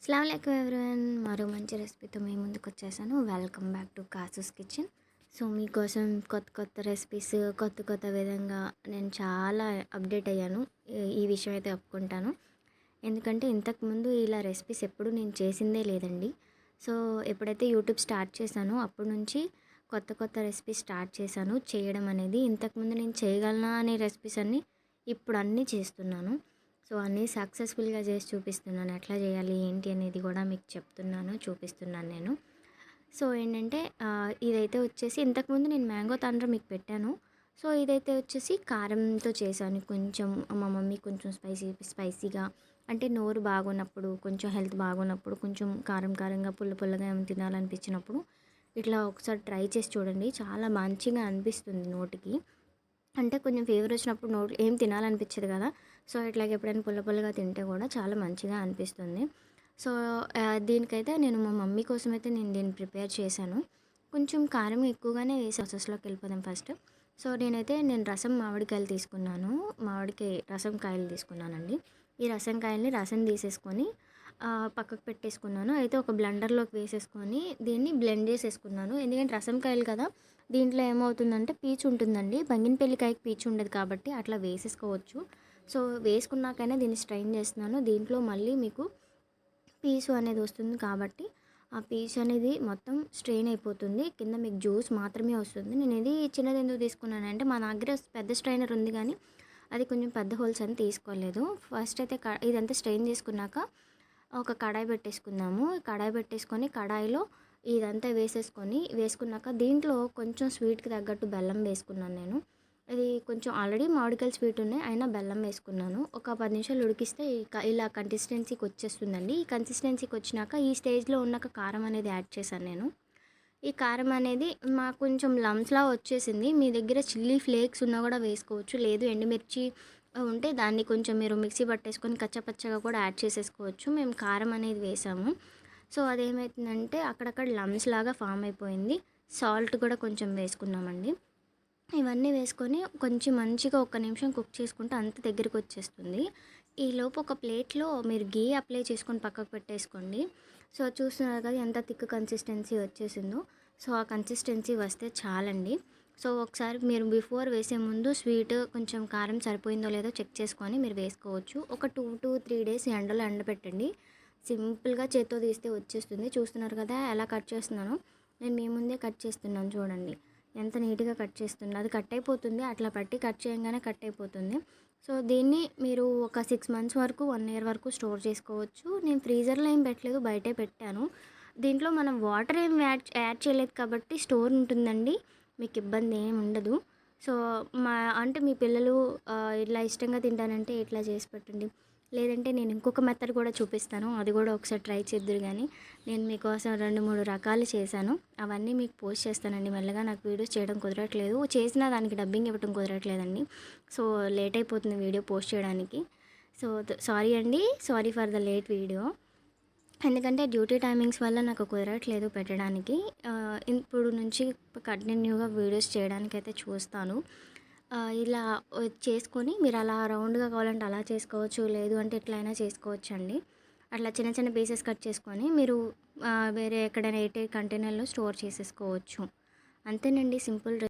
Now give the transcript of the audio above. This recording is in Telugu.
అస్సలం ఎవరివన్. మరో మంచి రెసిపీతో మేము ముందుకు వచ్చేసాను. Welcome back to Kasu's kitchen so మీకోసం కొత్త కొత్త రెసిపీస్ కొత్త కొత్త విధంగా నేను చాలా అప్డేట్ అయ్యాను. ఈ- ఈ విషయం అయితే ఒప్పుకుంటాను. ఎందుకంటే ఇంతకుముందు ఇలా రెసిపీస్ ఎప్పుడు నేను చేసిందే లేదండి. సో ఎప్పుడైతే యూట్యూబ్ స్టార్ట్ చేశానో అప్పటి నుంచి కొత్త కొత్త రెసిపీస్ స్టార్ట్ చేశాను. చేయడం అనేది ఇంతకుముందు నేను చేయగలనా అనే రెసిపీస్ అన్నీ ఇప్పుడు అన్నీ చేస్తున్నాను. సో అన్నీ సక్సెస్ఫుల్గా చేసి చూపిస్తున్నాను. ఎట్లా చేయాలి ఏంటి అనేది కూడా మీకు చెప్తున్నాను చూపిస్తున్నాను నేను. సో ఏంటంటే ఇదైతే వచ్చేసి ఇంతకుముందు నేను మ్యాంగో తండ్ర మీకు పెట్టాను. సో ఇదైతే వచ్చేసి కారంతో చేశాను. కొంచెం మా మమ్మీ కొంచెం స్పైసీ స్పైసీగా అంటే నోరు బాగున్నప్పుడు కొంచెం హెల్త్ బాగున్నప్పుడు కొంచెం కారం కారంగా పుల్ల పుల్లగా ఏమి తినాలనిపించినప్పుడు ఇట్లా ఒకసారి ట్రై చేసి చూడండి. చాలా మంచిగా అనిపిస్తుంది నోటికి. అంటే కొంచెం ఫీవర్ వచ్చినప్పుడు నోట్ ఏం తినాలనిపించదు కదా. సో ఇట్లాగ ఎప్పుడైనా పుల్ల పుల్లగా తింటే కూడా చాలా మంచిగా అనిపిస్తుంది. సో దీనికైతే నేను మా మమ్మీ కోసం అయితే నేను దీన్ని ప్రిపేర్ చేశాను. కొంచెం కారం ఎక్కువగానే వేసి ప్రాసెస్లోకి వెళ్ళిపోదాం ఫస్ట్. సో నేనైతే నేను రసం మామిడికాయలు తీసుకున్నాను. మామిడికాయ రసం కాయలు తీసుకున్నానండి. ఈ రసం కాయల్ని రసం తీసేసుకొని పక్కకు పెట్టేసుకున్నాను. అయితే ఒక బ్లెండర్లోకి వేసేసుకొని దీన్ని బ్లెండ్ చేసేసుకున్నాను. ఎందుకంటే రసం కాయలు కదా దీంట్లో ఏమవుతుందంటే పీచు ఉంటుందండి. బంగినపల్లికాయకి పీచు ఉండదు కాబట్టి అట్లా వేసేసుకోవచ్చు. సో వేసుకున్నాకైనా దీన్ని స్ట్రైన్ చేస్తున్నాను. దీంట్లో మళ్ళీ మీకు పీసు అనేది వస్తుంది కాబట్టి ఆ పీస్ అనేది మొత్తం స్ట్రెయిన్ అయిపోతుంది. కింద మీకు జ్యూస్ మాత్రమే వస్తుంది. నేను ఇది చిన్నది ఎందుకు తీసుకున్నానంటే మా దగ్గర పెద్ద స్ట్రైనర్ ఉంది కానీ అది కొంచెం పెద్ద హోల్స్ అని తీసుకోలేదు. ఫస్ట్ అయితే ఇదంతా స్ట్రెయిన్ చేసుకున్నాక ఒక కడాయి పెట్టేసుకుందాము. కడాయి పెట్టేసుకొని కడాయిలో ఇదంతా వేసేసుకొని వేసుకున్నాక దీంట్లో కొంచెం స్వీట్కి తగ్గట్టు బెల్లం వేసుకున్నాను నేను. అది కొంచెం ఆల్రెడీ మామిడికాయలు స్వీట్ ఉన్నాయి. అయినా బెల్లం వేసుకున్నాను. ఒక పది నిమిషాలు ఉడికిస్తే ఇలా కన్సిస్టెన్సీకి వచ్చేస్తుందండి. ఈ కన్సిస్టెన్సీకి వచ్చినాక ఈ స్టేజ్లో ఉన్నాక కారం అనేది యాడ్ చేశాను నేను. ఈ కారం అనేది మాకు కొంచెం లమ్స్లా వచ్చేసింది. మీ దగ్గర చిల్లీ ఫ్లేక్స్ ఉన్నా కూడా వేసుకోవచ్చు. లేదు ఎండుమిర్చి ఉంటే దాన్ని కొంచెం మీరు మిక్సీ పట్టేసుకొని కచ్చపచ్చగా కూడా యాడ్ చేసేసుకోవచ్చు. మేము కారం అనేది వేసాము. సో అదేమవుతుందంటే అక్కడక్కడ లమ్స్ లాగా ఫామ్ అయిపోయింది. సాల్ట్ కూడా కొంచెం వేసుకున్నామండి. ఇవన్నీ వేసుకొని కొంచెం మంచిగా ఒక నిమిషం కుక్ చేసుకుంటే అంత దగ్గరికి వచ్చేస్తుంది. ఈ లోపు ఒక ప్లేట్లో మీరు గీ అప్లై చేసుకొని పక్కకు పెట్టేసుకోండి. సో చూస్తున్నారు కదా ఎంత థిక్ కన్సిస్టెన్సీ వచ్చేసిందో. సో ఆ కన్సిస్టెన్సీ వస్తే చాలండి. సో ఒకసారి మీరు బిఫోర్ వేసే ముందు స్వీట్ కొంచెం కారం సరిపోయిందో లేదో చెక్ చేసుకొని మీరు వేసుకోవచ్చు. ఒక టూ టు త్రీ డేస్ ఎండలో ఎండబెట్టండి. సింపుల్గా చేత్తో తీస్తే వచ్చేస్తుంది. చూస్తున్నారు కదా ఎలా కట్ చేస్తున్నానో. నేను మీ ముందే కట్ చేస్తున్నాను చూడండి. ఎంత నీట్గా కట్ చేస్తుంది. అది కట్ అయిపోతుంది. అట్లా పట్టి కట్ చేయగానే కట్ అయిపోతుంది. సో దీన్ని మీరు ఒక సిక్స్ మంత్స్ వరకు వన్ ఇయర్ వరకు స్టోర్ చేసుకోవచ్చు. నేను ఫ్రీజర్లో ఏం పెట్టలేదు బయటే పెట్టాను. దీంట్లో మనం వాటర్ ఏం యాడ్ యాడ్ చేయలేదు కాబట్టి స్టోర్ ఉంటుందండి. మీకు ఇబ్బంది ఏమి ఉండదు. సో మా అంటే మీ పిల్లలు ఇట్లా ఇష్టంగా తింటానంటే ఇట్లా చేసి పెట్టండి. లేదంటే నేను ఇంకొక మెథడ్ కూడా చూపిస్తాను. అది కూడా ఒకసారి ట్రై చేద్దురు కానీ నేను మీకోసం రెండు మూడు రకాలు చేశాను. అవన్నీ మీకు పోస్ట్ చేస్తానండి. మెల్లగా నాకు వీడియోస్ చేయడం కుదరట్లేదు. చేసిన దానికి డబ్బింగ్ ఇవ్వడం కుదరట్లేదండి. సో లేట్ అయిపోతుంది వీడియో పోస్ట్ చేయడానికి. సో సారీ అండి. Sorry for the late video ఎందుకంటే డ్యూటీ టైమింగ్స్ వల్ల నాకు కుదరట్లేదు పెట్టడానికి. ఇప్పుడు నుంచి కంటిన్యూగా వీడియోస్ చేయడానికి అయితే చూస్తాను. ఇలా చేసుకొని మీరు అలా రౌండ్గా కావాలంటే అలా చేసుకోవచ్చు లేదు అంటే ఎట్లయినా చేసుకోవచ్చు అండి అట్లా చిన్న చిన్న పీసెస్ కట్ చేసుకొని మీరు వేరే ఎక్కడైనా ఎయిట్ కంటైనర్లో స్టోర్ చేసేసుకోవచ్చు. అంతేనండి సింపుల్